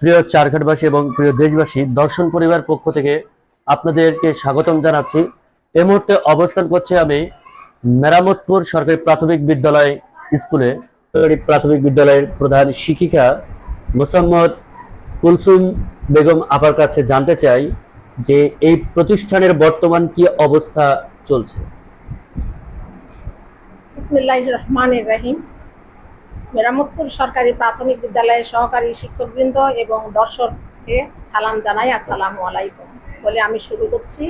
প্রিয় চারঘাটবাসী এবং প্রিয় দেশবাসী, দর্শন পরিবার পক্ষ থেকে আপনাদেরকে স্বাগতম জানাচ্ছি। এই মুহূর্তে অবস্থান করছি আমি মেরামতপুর সরকারি প্রাথমিক বিদ্যালয় স্কুলে। প্রাথমিক বিদ্যালয়ের প্রধান শিক্ষিকা মোসাম্মদ কুলসুম বেগম আপার কাছে জানতে চাই যে এই প্রতিষ্ঠানের বর্তমান কি অবস্থা চলছে। ইসমিল্লাহ রহমানের রাহিম। মেরামতপুর সরকারি প্রাথমিক বিদ্যালয়ের সহকারী শিক্ষকবৃন্দ এবং দর্শককে সালাম জানাই, আসসালামু আলাইকুম বলে আমি শুরু করছি।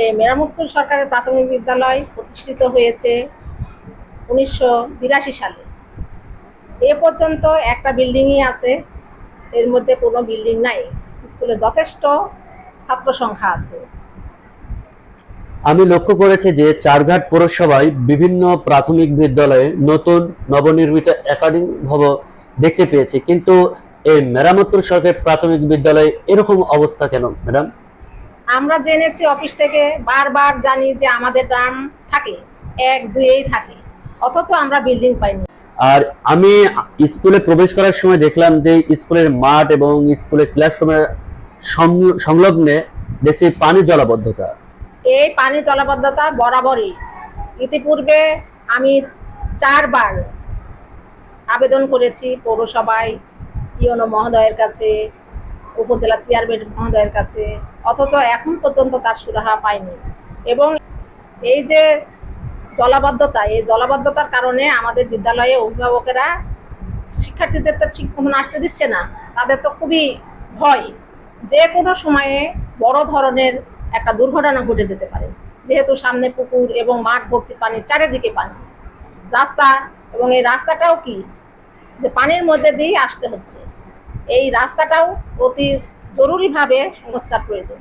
এ মেরামতপুর সরকারি প্রাথমিক বিদ্যালয় প্রতিষ্ঠিত হয়েছে উনিশশো বিরাশি সালে। এ পর্যন্ত একটা বিল্ডিংই আছে, এর মধ্যে কোনো বিল্ডিং নাই। স্কুলে যথেষ্ট ছাত্র সংখ্যা আছে। আমি লক্ষ্য করেছি যে চারঘাট পৌরসভায় বিভিন্ন প্রাথমিক বিদ্যালয়ে নতুন নবনির্মিত একাডেমিক ভবন দেখতে পেয়েছি। কিন্তু এই মেরামতপুর সরকারি প্রাথমিক বিদ্যালয়ে এরকম অবস্থা কেন ম্যাডাম? আমরা জেনেছি অফিস থেকে বারবার জানি যে আমাদের নাম থাকে এক দুইয়েই থাকে অথচ আমরা বিল্ডিং পাইনি। আর আমি স্কুলে প্রবেশ করার সময় দেখলাম যে স্কুলের মাঠ এবং স্কুলের ক্লাসরুমের সংলগ্নে দেখছি পানি জলাবদ্ধতা। এই পানি জলাবদ্ধতা বরাবরই। ইতিপূর্বে আমি চারবার আবেদন করেছি পৌরসভায় ইওনো মহোদয়ের কাছে, উপজেলা চেয়ারম্যান মহোদয়ের কাছে, অথচ এখন পর্যন্ত তার সুরাহা পায়নি এবং এই যে জলাবদ্ধতা, এই জলাবদ্ধতার কারণে আমাদের বিদ্যালয়ে অভিভাবকেরা শিক্ষার্থীদের তো ঠিক মতন আসতে দিচ্ছে না, তাদের তো খুবই ভয়। যে কোনো সময়ে বড় ধরনের একটা দুর্ঘটনা ঘটে যেতে পারে। যেহেতু সামনে পুকুর এবং মাঠ ভর্তি পানি, চারিদিকে পানি। রাস্তা এবং এই রাস্তাটাও কি? যে পানির মধ্যে দিয়ে আসতে হচ্ছে। এই রাস্তাটাও অতি জরুরিভাবে সংস্কার প্রয়োজন।